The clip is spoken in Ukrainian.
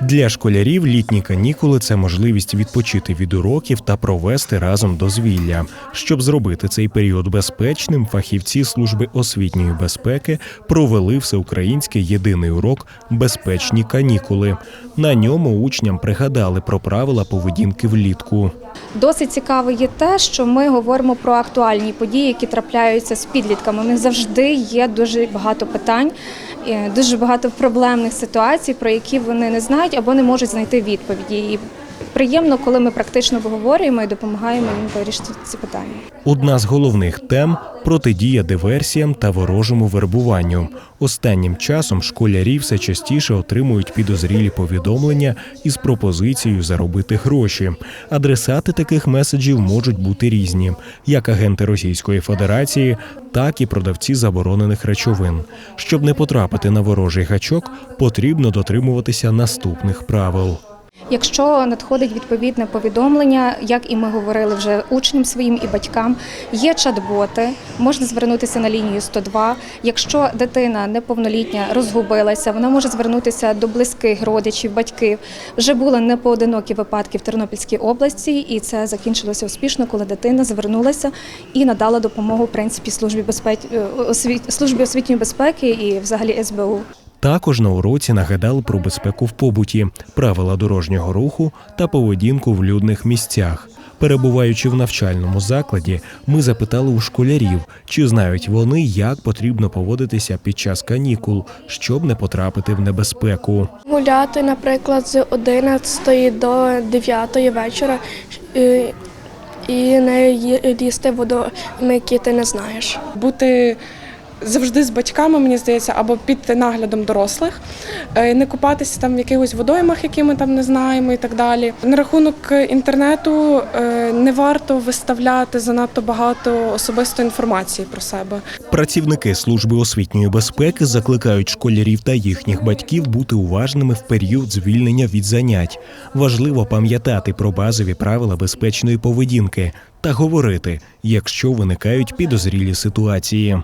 Для школярів літні канікули це можливість відпочити від уроків та провести разом дозвілля. Щоб зробити цей період безпечним, фахівці служби освітньої безпеки провели всеукраїнський єдиний урок Безпечні канікули. На ньому учням пригадали про правила поведінки влітку. Досить цікаво є те, що ми говоримо про актуальні події, які трапляються з підлітками. У них завжди є дуже багато питань, е, дуже багато проблемних ситуацій, про які вони не знають або не можуть знайти відповіді. Приємно, коли ми практично обговорюємо і допомагаємо їм вирішити ці питання. Одна з головних тем протидія диверсіям та ворожому вербуванню. Останнім часом школярі все частіше отримують підозрілі повідомлення із пропозицією заробити гроші. Адресати таких меседжів можуть бути різні, як агенти Російської Федерації, так і продавці заборонених речовин. Щоб не потрапити на ворожий гачок, потрібно дотримуватися наступних правил. Якщо надходить відповідне повідомлення, як і ми говорили вже учням своїм і батькам, є чат-боти, можна звернутися на лінію 102. Якщо дитина неповнолітня розгубилася, вона може звернутися до близьких родичів, батьків. Вже були непоодинокі випадки в Тернопільській області, і це закінчилося успішно, коли дитина звернулася і надала допомогу в принципі службі безпеки службі освітньої безпеки і взагалі СБУ. Також на уроці нагадали про безпеку в побуті, правила дорожнього руху та поведінку в людних місцях. Перебуваючи в навчальному закладі, ми запитали у школярів, чи знають вони, як потрібно поводитися під час канікул, щоб не потрапити в небезпеку. Гуляти, наприклад, з 11 до 9 вечора е, і не їсти водойми, які ти не знаєш. бути завжди з батьками, мені здається, або під наглядом дорослих, Е, не купатися там в якихось водоймах, які ми там не знаємо, і так далі. На рахунок інтернету е, не варто виставляти занадто багато особистої інформації про себе. Працівники служби освітньої безпеки закликають школярів та їхніх батьків бути уважними в період звільнення від занять. Важливо пам'ятати про базові правила безпечної поведінки та говорити, якщо виникають підозрілі ситуації.